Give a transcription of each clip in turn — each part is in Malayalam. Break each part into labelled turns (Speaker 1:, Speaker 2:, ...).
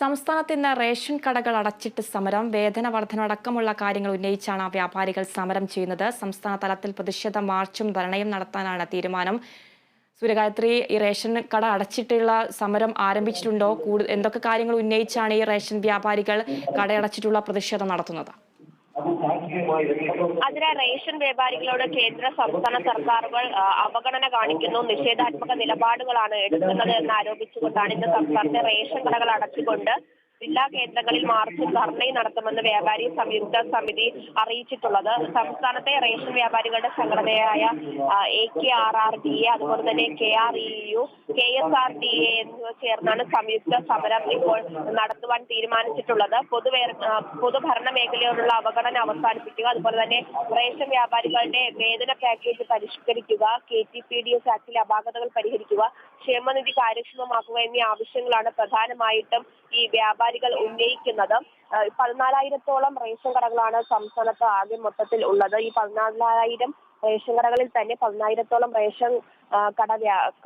Speaker 1: സംസ്ഥാനത്ത് ഇന്ന് റേഷൻ കടകൾ അടച്ചിട്ട് സമരം വേതന വർധന അടക്കമുള്ള കാര്യങ്ങൾ ഉന്നയിച്ചാണ് വ്യാപാരികൾ സമരം ചെയ്യുന്നത്. സംസ്ഥാന തലത്തിൽ പ്രതിഷേധ മാർച്ചും ധരണയും നടത്താനാണ് തീരുമാനം. സൂര്യഗായത്രി ഈ റേഷൻ കട അടച്ചിട്ടുള്ള സമരം ആരംഭിച്ചിട്ടുണ്ടോ? എന്തൊക്കെ കാര്യങ്ങൾ ഉന്നയിച്ചാണ് ഈ റേഷൻ വ്യാപാരികൾ കടയടച്ചിട്ടുള്ള പ്രതിഷേധം നടത്തുന്നത്?
Speaker 2: അതിന് റേഷൻ വ്യാപാരികളോട് കേന്ദ്ര സംസ്ഥാന സർക്കാരുകൾ അവഗണന കാണിക്കുന്നു. നിഷേധാത്മക നിലപാടുകളാണ് എടുക്കുന്നത് എന്ന് ആരോപിച്ചുകൊണ്ടാണ് ഇന്ന് സംസ്ഥാനത്തെ റേഷൻ കടകൾ അടച്ചുകൊണ്ട് ജില്ലാ കേന്ദ്രങ്ങളിൽ മാർച്ച് ധർണയും നടത്തുമെന്ന് വ്യാപാരി സംയുക്ത സമിതി അറിയിച്ചിട്ടുള്ളത്. സംസ്ഥാനത്തെ റേഷൻ വ്യാപാരികളുടെ സംഘടനയായ A K R R D A അതുപോലെ തന്നെ K R E U K S R D A എന്നിവ ചേർന്നാണ് സംയുക്ത സമരം ഇപ്പോൾ നടത്തുവാൻ തീരുമാനിച്ചിട്ടുള്ളത്. പൊതുവേ പൊതുഭരണ മേഖലയോടുള്ള അവഗണന അവസാനിപ്പിക്കുക അതുപോലെ തന്നെ റേഷൻ വ്യാപാരികളുടെ വേതന package പരിഷ്കരിക്കുക K T P D S ആക്ടിലെ അപാകതകൾ പരിഹരിക്കുക ക്ഷേമനിധി കാര്യക്ഷമമാക്കുക എന്നീ ആവശ്യങ്ങളാണ് പ്രധാനമായിട്ടും ഈ വ്യാപാരികൾ ഉന്നയിക്കുന്നത്. പതിനാലായിരത്തോളം റേഷൻ കടകളാണ് സംസ്ഥാനത്ത് ആകെ മൊത്തത്തിൽ ഉള്ളത്. ഈ പതിനാലായിരം റേഷൻ കടകളിൽ തന്നെ പതിനായിരത്തോളം റേഷൻ കട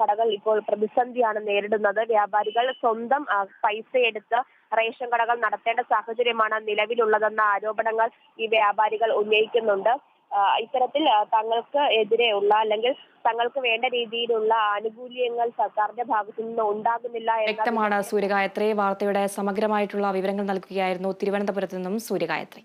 Speaker 2: കടകൾ ഇപ്പോൾ പ്രതിസന്ധിയാണ് നേരിടുന്നത്. വ്യാപാരികൾ സ്വന്തം പൈസ എടുത്ത് റേഷൻ കടകൾ നടത്തേണ്ട സാഹചര്യമാണ് നിലവിലുള്ളതെന്ന ആരോപണങ്ങൾ ഈ വ്യാപാരികൾ ഉന്നയിക്കുന്നുണ്ട്. ഇത്തരത്തിൽ തങ്ങൾക്ക് തങ്ങൾക്ക് ഉള്ള അല്ലെങ്കിൽ തങ്ങൾക്ക് വേണ്ട രീതിയിലുള്ള ആനുകൂല്യങ്ങൾ സർക്കാരിന്റെ ഭാഗത്തു നിന്ന് ഉണ്ടാകുന്നില്ല
Speaker 1: വ്യക്തമാണ് സൂര്യഗായത്രി. വാർത്തയുടെ സമഗ്രമായിട്ടുള്ള വിവരങ്ങൾ നൽകുകയായിരുന്നു തിരുവനന്തപുരത്ത് നിന്നും സൂര്യഗായത്രി.